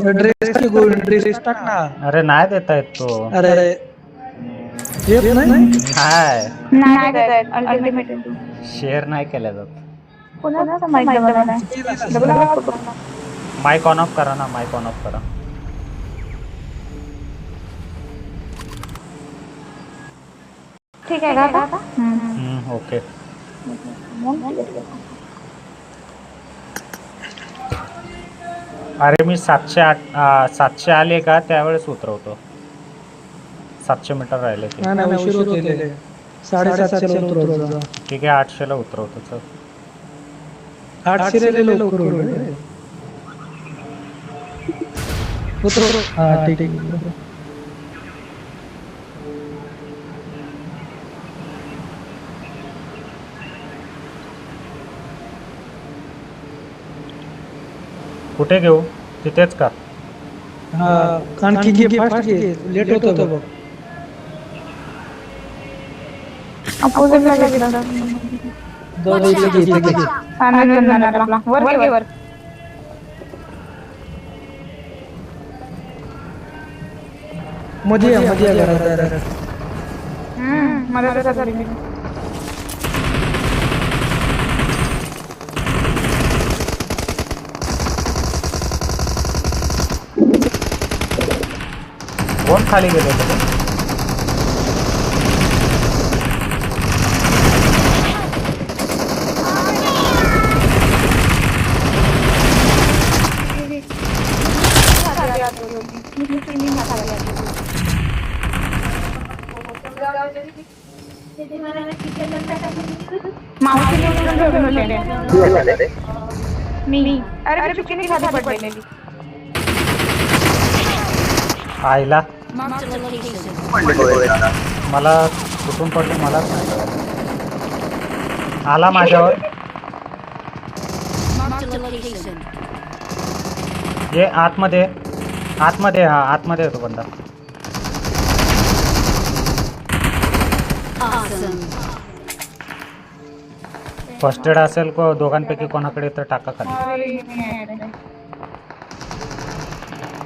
Dress dress टाक ना. अरे नाही देता येत तो. अरे. येत नाही? नाही? नाही. देत आहेत अल्टिमेट शेअर नाही केल्या जात. कोणाचा mic double mic on off करा ना माईक ऑन ऑफ करा. ठीक आहे का आता? हम्म. हम्म, ओके अरे मी सातशे आठ सातशे आले का त्यावेळेस उतरवतो. सातशे मीटर राहिले ते. नाही नाही उशीर होते साडेसातशे उतरवतो. ठीक आहे आठशेला उतरवतो चल. आठशे रे लवकर उतरव. उतरव हा ठीक. आहे कुठे घेऊ तिथेच का हा आणखी घे फास्ट घे लेट होतो बघ अपोजिटला घेतलं जाऊ दे, इथे घे, इथे घे. सानवी चंदनाला आपला. वर घे वर मध्ये या, मध्ये या घरात घरात. हम्म, मला तसं झाली मी. कोण खाली गेले होते मावशीने उचलून ठेवलेलं होते. मी अरे मी चुकीने खाली पडलेली आईला Marked a location. मला कुठून पडलं मलाच नाही. आला माझ्यावर. ये आतमध्ये. आतमध्ये हा आतमध्ये येतो बंदा. फ़र्स्ट एड असेल को दोघांपैकी कोणाकडे तर टाका खाली.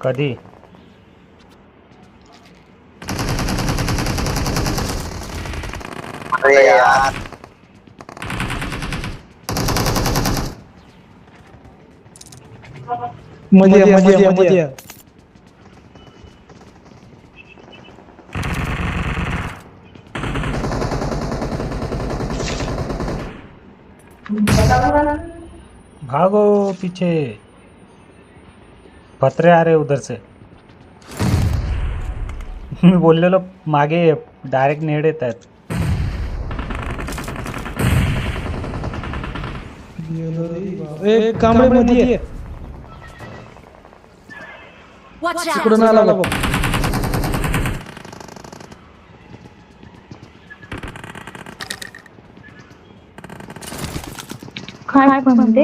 कधी मध्ये या, मध्ये या, मध्ये या. भागो पीछे पत्रे आ रहे उधर से मी बोललेलो मागे डायरेक्ट नेड येत आहेत ए कांबळे मध्ये ये. Watch out. इकडून आला बघ काय म्हणते?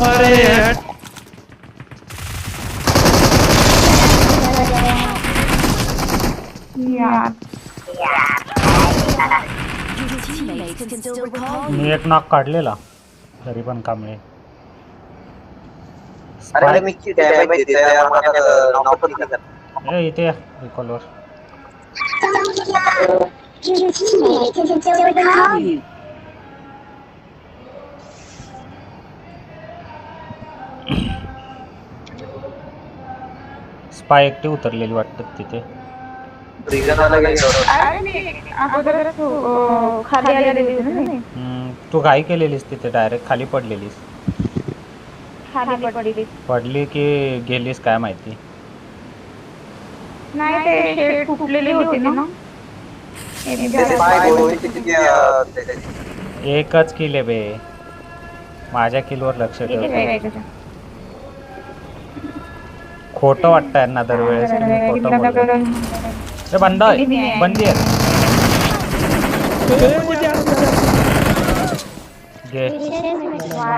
अरे मी एक नाक काढलेला. तरी पण काम नाही. अरे मी डॅमेज यार मला करत ए इथे रिकॉलवर स्पाय एकटी उतरलेली वाटतं तिथे. रिझन आला गेलं अरे मी अगोदरच अं, खाली आलेली होती ना मी. हम्म, तू घाई केलेलीस तिथे डायरेक्ट खाली पडलेलीस. खाली पडली पडली की गेलीस काय माहिती? नाही ते शेड फुटलेली होती ना. मी घरात- पाय गोळी किती अं, ते- एकच किल आहे बे. माझ्या किलवर लक्ष ठेव? खोटं वाटतं यांना दरवेळेस. तुम्ही खोटं बोलता. ए बंद आहे. बंदी आहे.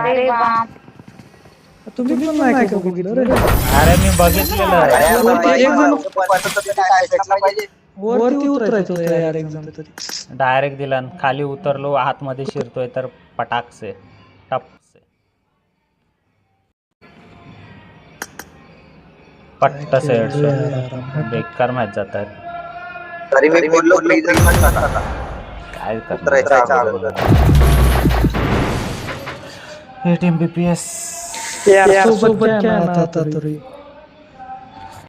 अरे बाप. तुम्ही पण नाही का बघितलं रे. अरे मी बघितलेलं वरती उतरायचं यार एक्झाम तरी डायरेक्ट दिला आणि खाली उतरलो आतमध्ये शिरतोय तर पटाकसे. टपसे पट्टसे हेडशॉट बेकार मॅच जात आहेत तरी मी बोललो प्लीज काय अगोदर eight M B P S सोबत